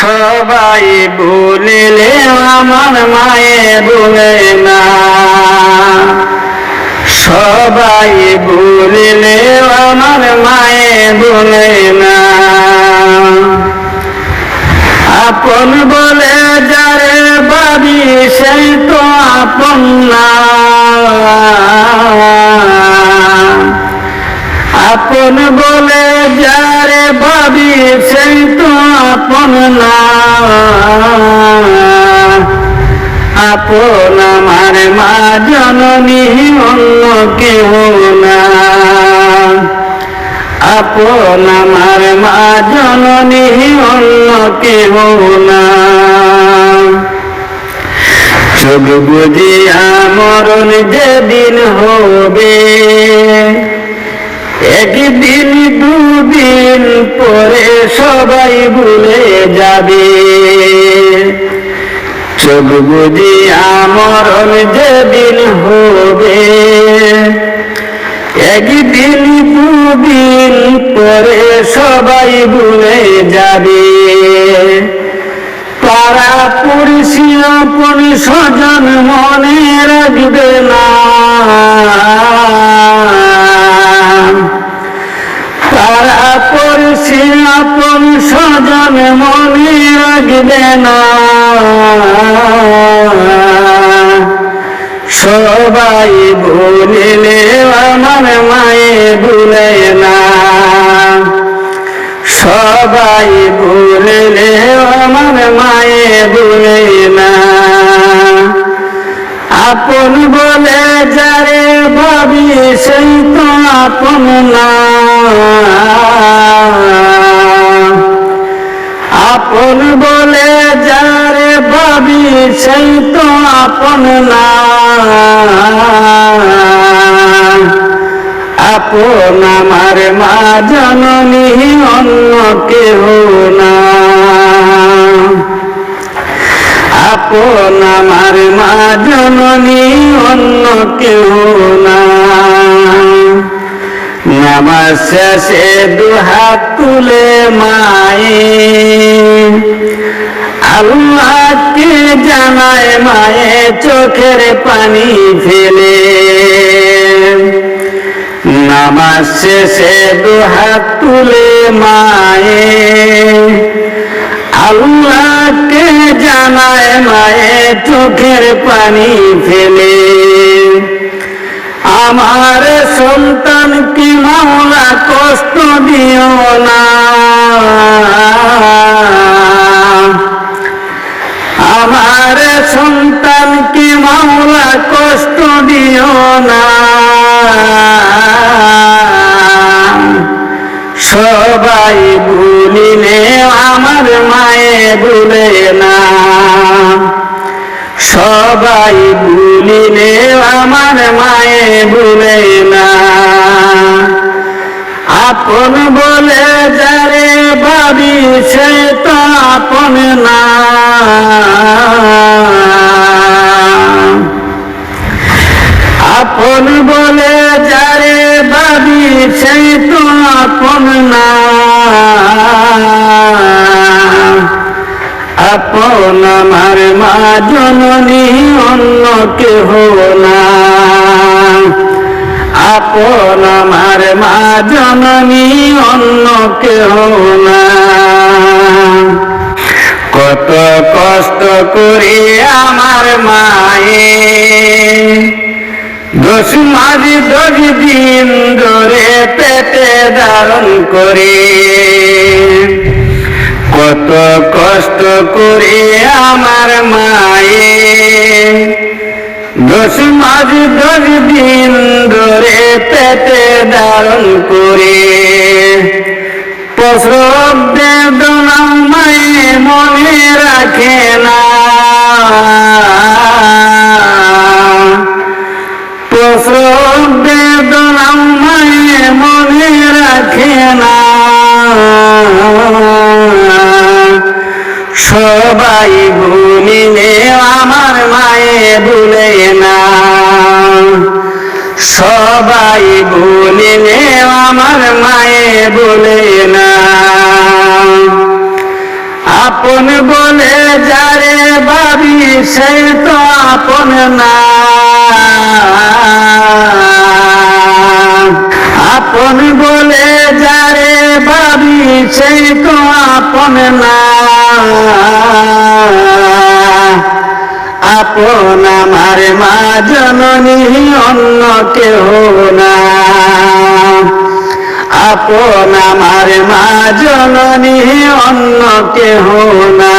সবাই বলিলে আমার মায়ে বলে না। সবাই বলিলে আমার মায়ে বলে না। আপন বলে যারে বাবি সেই তো আপন না। আপন বলে যারে ভাবি সেই তো আপন আপন আমার মা জননী অন্য কেহ না। আপন আমার মা জননী অন্য কেহ না। চোখ বুঝিয়া মরণ যেদিন হবে। একদিন দুদিন পরে সবাই ভুলে যাবে। চোখ বুঝিয়া মরণ যেদিন হবে। একদিন দুদিন পরে সবাই ভুলে যাবে। তারা আপন স্বজন মনে রাখবে না। সবাই বলিলে আমার মায়ে ভুলে না। সবাই বলিলে আমার মায়ে ভুলে না। আপন বলে যারে ভাবি সেই তো আপন না। আপন বলে যারে ভাবি সেই তো আপন না। আপন আমার মা জননী অন্য কেহ না। আপন আমার মা জননী অন্য কেহ না। নামাজ শেষে দুহাত তুলে মায়ে আল্লাহকে জানায় মায়ে চোখের পানি ফেলে। নামাজ শেষে দুহাত তুলে মায়ে, আল্লাহকে জানায় মায়ে চোখের পানি ফেলে। আমার সন্তান কি মাওলা কষ্ট দিও না। দিও না। সবাই ভুলিলে আমার মায়ে ভুলে না। সবাই ভুলিলে আমার মায়ে ভুলে না। আপন বলে যারে ভাবি সে তো আপন না। আপন বলে, যারে ভাবি সেই তো আপন না। আপন আমার মা জননী অন্য কেহ না। আপন আমার মা জননী অন্য কেহ না। কত কষ্ট করে আমার মায়ে দশ মাস দশ দিন ধরে পেটে ধারণ করে। কত কষ্ট করে আমার মায়ে। দশ মাস দশ দিন ধরে পেটে ধারণ করে। প্রসব বেদনা মায়ে, মনে রাখে না। প্রসব বেদনা মায়ে মনে রাখে না সবাই ভুলিলে আমার মায়ে ভুলে না। সবাই ভুলিলে আমার মায়ে ভুলে না। আপন বলে যারে ভাবি, সে তো আপন না। আপন বলে যারে ভাবি সে তো আপন না। আপন আমার মা জননী, অন্য কেহ না। আপন আমার মা জননী, অন্য কেহ না।